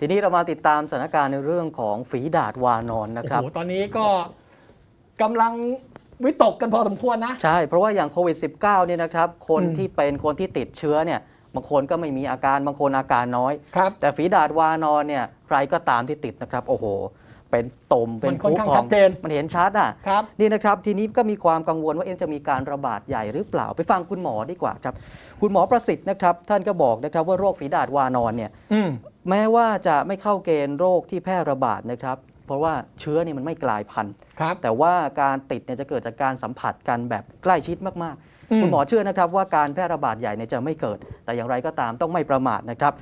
ทีนี้เรามาติดตามสถานการณ์ในเรื่องของฝีดาดวานอนนะโอ้ครัโหบตอนนี้ก็กำลังวิตกกันพอสมควรนะ ใช่ เพราะว่าอย่างโควิด -19 เนี่ยนะครับ คนอืม ที่เป็นคนที่ติดเชื้อเนี่ยบางคนก็ไม่มีอาการบางคนอาการน้อย ครับ แต่ฝีดาดวานอนเนี่ยใครก็ตามที่ติดนะครับ โอ้โห เป็นตุ่มเป็นมันค่อนข้างผุพองชัดเจน มันเห็นชัดอะ ครับ นี่นะครับทีนี้ก็มีความกังวลว่าเอ๊ะจะมีการระบาดใหญ่หรือเปล่าไปฟังคุณหมอดีกว่าครับ คุณหมอประสิทธิ์นะครับ ท่านก็บอกนะครับว่าโรคฝีดาดวานอนเนี่ย อืม แม้ว่าจะไม่เข้าเกณฑ์โรคที่แพร่ระบาดนะครับ เพราะว่าเชื้อนี่มันไม่กลายพันธุ์ ครับ แต่ว่าการติดเนี่ยจะเกิดจากการสัมผัสกันแบบใกล้ชิดมากอืม ๆ คุณหมอเชื่อนะครับว่าการแพร่ระบาดใหญ่เนี่ยจะไม่เกิด แต่อย่างไรก็ตามต้องไม่ประมาทนะครับ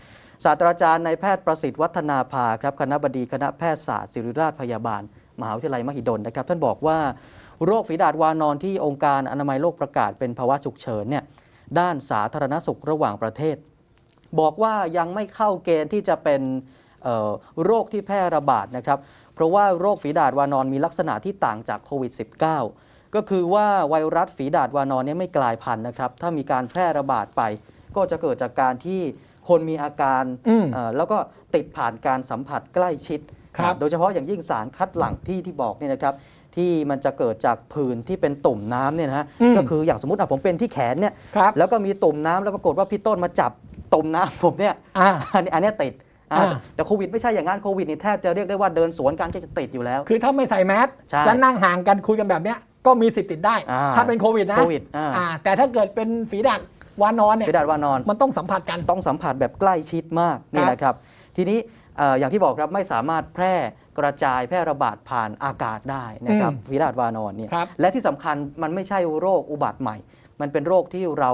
ศาสตราจารย์นายแพทย์ประสิทธิ์วัฒนาภาครับคณะบดีคณะแพทยศาสตร์ศิริราชพยาบาล มหาวิทยาลัยมหิดลนะครับ ท่านบอกว่าโรคฝีดาดวานอนที่องค์การอนามัยโลกประกาศเป็นภาวะฉุกเฉินเนี่ยด้านสาธารณสุขระหว่างประเทศ บอกว่ายังไม่เข้าเกณฑ์ที่จะเป็นเอ่อโรคที่แพร่ระบาดนะครับ เพราะว่าโรคฝีดาดวานอนมีลักษณะที่ต่างจากโควิด -19 ก็คือว่าไวรัสฝีดาดวานอนเนี่ยไม่กลายพันธุ์นะครับ ถ้ามีการแพร่ระบาดไป ก็จะเกิดจากการที่คนมีอาการอืมเอ่อแล้วก็ติดผ่านการสัมผัสใกล้ชิดครับโดยเฉพาะอย่างยิ่งสารคัดหลั่งที่ที่บอกเนี่ยนะครับที่มันจะเกิดจากผื่นที่เป็นตุ่มน้ำเนี่ยนะฮะอืมก็คืออย่างสมมติอะผมเป็นที่แขนเนี่ยครับแล้วก็มีตุ่มน้ำแล้วปรากฏว่าพี่ต้นมาจับ ตุ่มน้ำผมเนี่ยอ่า อันนี้อันเนี้ยติดอ่าอ่าแต่แต่โควิดไม่ใช่อย่างนั้นโควิดนี่แทบจะเรียกได้ว่าเดินสวนกันก็จะติดอยู่แล้ว คือถ้าไม่ใส่แมสใช่แล้วนั่งห่างกันคุยกันแบบเนี้ยก็มีสิทธิ์ติดได้ อ่าถ้าเป็นโควิดนะโควิดอ่า อ่าแต่ถ้าเกิดเป็นฝีดาดวานอนเนี่ยฝีดาดวานอน มันต้องสัมผัสกัน ต้องสัมผัสแบบใกล้ชิดมากนี่แหละครับ ทีนี้เอ่ออย่างที่บอกครับไม่สามารถแพร่กระจายแพร่ระบาดผ่านอากาศได้นะครับอืมฝีดาดวานอนเนี่ยครับและที่สำคัญมันไม่ใช่โรคอุบัติใหม่ มันเป็นโรคที่เรา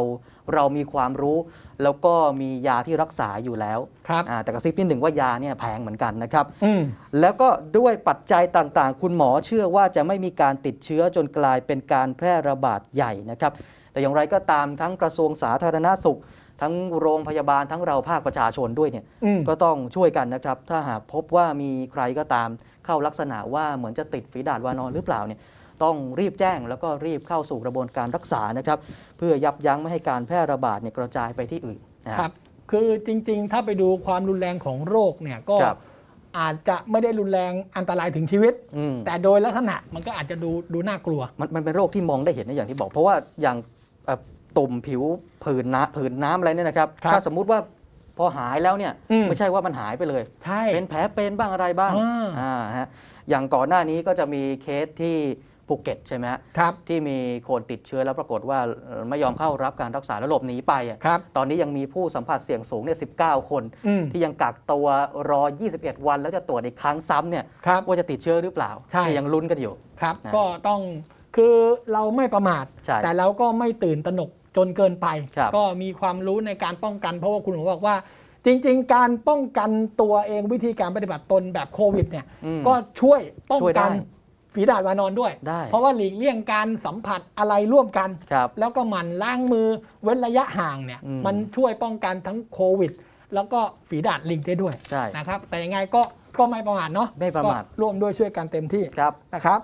เรามีความรู้ แล้วก็มียาที่รักษาอยู่แล้วครับอ่าแต่กระซิบนิดหนึ่งว่ายาเนี่ยแพงเหมือนกันนะครับ อืม แล้วก็ด้วยปัจจัยต่างๆ คุณหมอเชื่อว่าจะไม่มีการติดเชื้อจนกลายเป็นการแพร่ระบาดใหญ่นะครับ แต่อย่างไรก็ตามทั้งกระทรวงสาธารณสุข ทั้งโรงพยาบาลทั้งเราภาคประชาชนด้วยเนี่ย อืม ก็ต้องช่วยกันนะครับ ถ้าหากพบว่ามีใครก็ตามเข้าลักษณะว่าเหมือนจะติดฝีดาดวานอนหรือเปล่าเนี่ย ต้องรีบแจ้ง แล้วก็รีบเข้าสู่กระบวนการรักษานะครับ เพื่อยับยั้งไม่ให้การแพร่ระบาดเนี่ยกระจายไปที่อื่นนะฮะครับคือจริงๆ ถ้าไปดูความรุนแรงของโรคเนี่ยก็ครับ อาจจะไม่ได้รุนแรงอันตรายถึงชีวิต อืม แต่โดยลักษณะมันก็อาจจะดูดูน่ากลัว มันมันเป็นโรคที่มองได้เห็นนะอย่างที่บอก เพราะว่าอย่างเอ่อตุ่มผิวผื่นน้ำผื่นน้ำอะไรเนี่ยนะครับ ครับถ้าสมมุติว่าพอหายแล้วเนี่ยอืม ไม่ใช่ว่ามันหายไปเลย ใช่ เป็นแผลเป็นบ้างอะไรบ้างอ่า อ่าฮะอย่างก่อนหน้านี้ก็จะมีเคสที่ ภูเก็ตใช่ไหมฮะครับที่ที่มีคนติดเชื้อแล้วปรากฏว่าเอ่อไม่ยอมเข้ารับการรักษาแล้วหลบหนีไปอะครับตอนนี้ยังมีผู้สัมผัสเสี่ยงสูงเนี่ยสิคนอืมที่ยังกักตัวรอ 21 วัน แล้วจะตรวจอีกครั้งซ้ำเนี่ยครับว่าจะติดเชื้อหรือเปล่าใช่เนี่ยยังลุ้นกันอยู่ครับนะก็ต้องคือเราไม่ประมาทใช่แต่เราก็ไม่ตื่นตระหนกจนเกินไปครับก็มีความรู้ในการป้องกัน เพราะว่าคุณหมอบอกว่า จริง ๆ การป้องกันตัวเองวิธีการปฏิบัติตนแบบโควิดเนี่ยอืมก็ช่วยป้องช่วยได้กัน ฝีดาดวานอนด้วย ได้ เพราะว่าหลีกเลี่ยงการสัมผัสอะไรร่วมกัน ครับ แล้วก็หมั่นล้างมือเว้นระยะห่างเนี่ย อืม มันช่วยป้องกันทั้งโควิด แล้วก็ฝีดาดลิงได้ด้วยใช่ นะครับ แต่ยังไงก็ก็ไม่ประมาทเนาะไม่ประมาท ก็ร่วมด้วยช่วยกันเต็มที่ครับ นะครับ